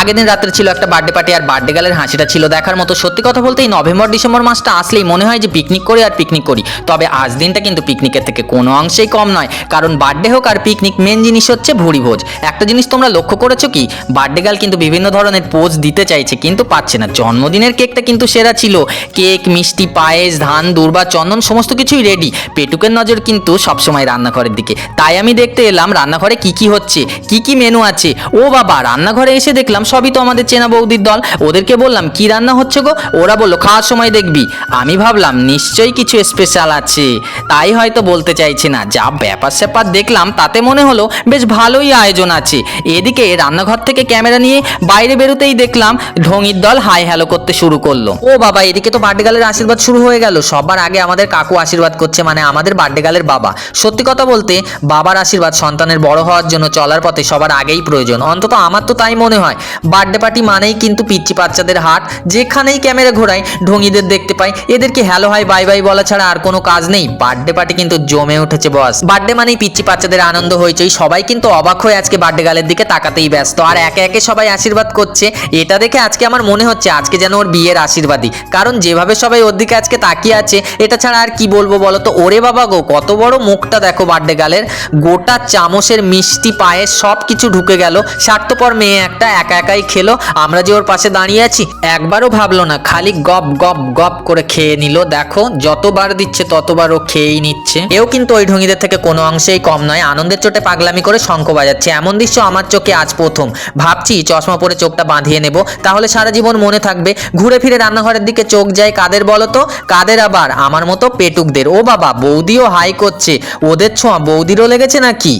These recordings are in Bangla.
আগের দিন রাত্রে ছিল একটা বার্থডে পার্টি আর বার্থডে গালের হাসিটা ছিল দেখার মতো। সত্যি কথা বলতে এই নভেম্বর, ডিসেম্বর মাসটা আসলেই মনে হয় যে পিকনিক করি আর পিকনিক করি। তবে আজ দিনটা কিন্তু পিকনিকের থেকে কোনো অংশেই কম নয়। কারণ বার্থডে হোক আর পিকনিক মেন জিনিস হচ্ছে ভুড়ি ভোজ। একটা জিনিস তোমরা লক্ষ্য করেছ কি? বার্থডে গাল কিন্তু বিভিন্ন ধরনের পোজ দিতে চাইছে, কিন্তু পাচ্ছে না। জন্মদিনের কেকটা কিন্তু সেরা ছিল। কেক মিষ্টি, পায়েস, ধান, দুর্বা, চন্দন, সমস্ত কিছুই রেডি পেটুকের নজর কিন্তু সবসময় রান্নাঘরের দিকে। তাই আমি দেখতে এলাম রান্নাঘরে কি কি হচ্ছে, কি কি মেনু আছে। ও বাবা, রান্নাঘরে এসে দেখলাম সবই তো আমাদের চেনা বৌদির দল। ওদেরকে বললাম, কি রান্না হচ্ছে গো? ওরা বলল, খাওয়ার সময় দেখবি। আমি ভাবলাম, নিশ্চয়ই কিছু স্পেশাল আছে। তাই হয়তো বলতে চাইছে না। যা ব্যাপার স্যাপার দেখলাম, তাতে মনে হলো বেশ ভালোই আয়োজন আছে। এদিকে রান্নাঘর থেকে ক্যামেরা নিয়ে বাইরে বেরোতেই দেখলাম ঢঙির দল হাই হ্যালো করতে শুরু করল। ও বাবা, এদিকে তো বার্থডে গালের আশীর্বাদ শুরু হয়ে গেল। সবার আগে আমাদের কাকু আশীর্বাদ করছে মানে আমাদের বার্থডে গালের বাবা। সত্যি কথা বলতে, বাবার আশীর্বাদ সন্তানের বড় হওয়ার জন্য চলার পথে সবার আগেই প্রয়োজন। অন্তত আমার তো তাই মনে হয়। বার্থডে পার্টি মানেই কিন্তু পিচ্চি বাচ্চাদের হাট, যেখানেই ক্যামেরা ঘোরায় ঢঙিদের দেখতে পাই এদেরকে হ্যালো, হাই, বাই বাই বলা ছাড়া আর কোনো কাজ নেই। বার্থডে পার্টি কিন্তু জমে উঠেছে, বস। বার্থডে মানেই পিচ্চি বাচ্চাদের আনন্দ হয়েছেই সবাই কিন্তু অবাক হয়ে আজকে বার্থডে গালের দিকে তাকাতেই ব্যস্ত। আর একে একে সবাই আশীর্বাদ করছে। এটা দেখে আজকে আমার মনে হচ্ছে আজকে যেন ওর বিয়ের আশীর্বাদই। কারণ যেভাবে সবাই ওর দিকে আজকে তাকিয়ে আছে, এটা ছাড়া আর কি বলব বলো তো? ওরে বাবা গো, কত বড় মুখটা দেখো বার্থডে গালের। গোটা চামচের মিষ্টি পায়ে সব কিছু ঢুকে গেল। স্বার্থপর মেয়ে একটা, একা একাই খেলো, আমরা যে ওর পাশে দাঁড়িয়ে আছি, একবারও ভাবলো না, খালি গপ গপ গপ করে খেয়ে নিল। দেখো, যতবার দিচ্ছে, ততবার ও খেয়েই নিচ্ছে। এও কিন্তু ওই ঢঙ্গিদের থেকে কোনো অংশেই কম নয়, আনন্দের চোটে পাগলামি করে শঙ্খ বাজাচ্ছে। এমন দৃশ্য আমার চোখে আজ প্রথম। ভাবছি, চশমা পরে চোখটা বাঁধিয়ে নেব, তাহলে সারা জীবন মনে থাকবে, ঘুরে ফিরে রান্নাঘরের দিকে চোখ যায় কাদের বলো তো? কাদের আবার? আমার মতো পেটুকদের। ও বাবা, বৌদিও হাই করছে। ওদের ছোঁয়া বৌদিরও লেগেছে নাকি?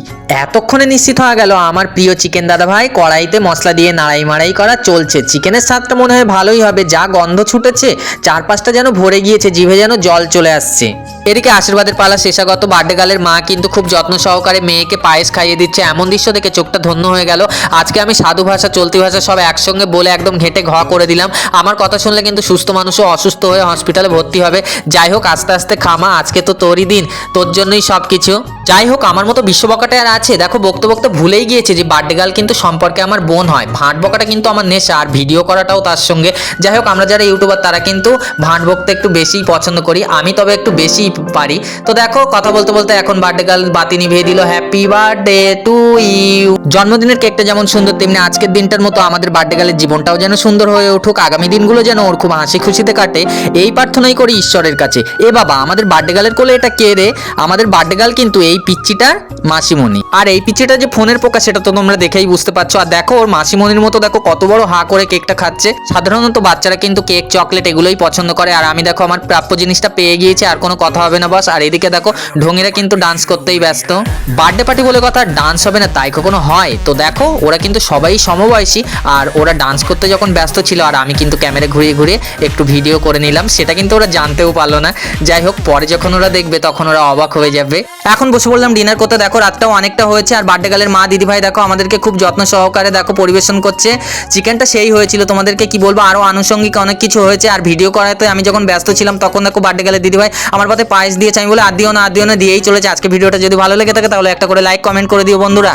এতক্ষণে নিশ্চিত হয়ে গেল আমার প্রিয় চিকেন দাদা ভাই কড়াইতে মশলা দিয়ে নাড়াই মাড়াই করা চলছে। চিকেনের স্বাদটা মনে হয় ভালোই হবে, যা গন্ধ ছুটেছে, চারপাশটা যেন ভরে গিয়েছে, জিভে যেন জল চলে আসছে। এদিকে আশীর্বাদের পালা শেষাগত বার্থডে গালের মা কিন্তু খুব যত্ন সহকারে মেয়েকে পায়েস খাইয়ে দিচ্ছে। এমন দৃশ্য দেখে চোখটা ধন্য হয়ে গেল। আজকে আমি সাধু ভাষা, চলতি ভাষা সব একসঙ্গে বলে একদম ঘেটে ঘ করে দিলাম। আমার কথা শুনলে কিন্তু সুস্থ মানুষও অসুস্থ হয়ে হসপিটালে ভর্তি হবে। যাই হোক, আস্তে আস্তে খামা। আজকে তো তোরই দিন। তোর জন্যই সব কিছু যাই হোক, আমার মতো বিশ্ববকাটা আর আছে। দেখো, বকতে বকতে ভুলেই গিয়েছে যে বার্থডে গার্ল কিন্তু সম্পর্কে আমার বোন হয়। ভাঁট বকাটা কিন্তু আমার নেশা, আর ভিডিও করাটাও তার সঙ্গে। যাই হোক, আমরা যারা ইউটিউবার, তারা কিন্তু ভাঁট বকতে একটু বেশিই পছন্দ করি। আমি তবে একটু বেশি পারি। তো দেখো, কথা বলতে বলতে এখন বার্থডে গার্ল বাতি নিভিয়ে দিল হ্যাপি বার্থডে টু ইউ জন্মদিনের কেকটা যেমন সুন্দর, তেমনি আজকের দিনটার মতো আমাদের বার্থডে গার্লের জীবনটাও যেন সুন্দর হয়ে উঠুক। আগামী দিনগুলো যেন ওর খুব হাসি খুশিতে কাটে। এই প্রার্থনাই করি ঈশ্বরের কাছে। এ বাবা, আমাদের বার্থডে গার্লের কোলে এটা কে রে? আমাদের বার্থডে গার্ল কিন্তু এই পিচ্চিটার মাসিমণি। আর এই পিচ্চিটা যে ফোনের পোকা, সেটা তো তোমরা দেখেই বুঝতে পারছ। আর দেখো, ওর মাসিমণির মতো দেখো, কত বড় হা করে কেকটা খাচ্ছে। সাধারণত বাচ্চারা কিন্তু কেক, চকলেট এগুলোই পছন্দ করে। আর আমি দেখো, আমার প্রাপ্য জিনিসটা পেয়ে গিয়েছি, আর কোনো কথা হবে না, বস। আর এদিকে দেখো, ঢঙিরা কিন্তু ডান্স করতেই ব্যস্ত। বার্থডে পার্টি বলে কথা ডান্স হবে না, তাই কখনো হয়। তো দেখো, ওরা কিন্তু সবাই সমবয়সী, আর ওরা ডান্স করতে যখন ব্যস্ত ছিল, আর আমি কিন্তু ক্যামেরা ঘুরিয়ে ঘুরিয়ে একটু ভিডিও করে নিলাম। সেটা কিন্তু ওরা জানতেও পারল না। যাই হোক, পরে যখন ওরা দেখবে, তখন ওরা অবাক হয়ে যাবে। এখন বসে বললাম ডিনার করতে দেখো, রাতটাও অনেকটা হয়েছে। আর বার্থডে গালের মা দিদিভাই, দেখো, আমাদেরকে খুব যত্ন সহকারে, দেখো, পরিবেশন করছে। চিকেনটা সেই হয়েছিল, তোমাদেরকে কি বলব? আরও আনুষঙ্গিক অনেক কিছু হয়েছে। আর ভিডিও করাতে আমি যখন ব্যস্ত ছিলাম, তখন দেখো বার্থডে গালের দিদিভাই আমার পাতে পায়েস দিয়েছে। আমি বলে আদিও দিও না আদিও দিও না। দিয়েই চলেছে। আজকে ভিডিওটা যদি ভালো লেগে থাকে, তাহলে একটা করে লাইক কমেন্ট করে দিও, বন্ধুরা।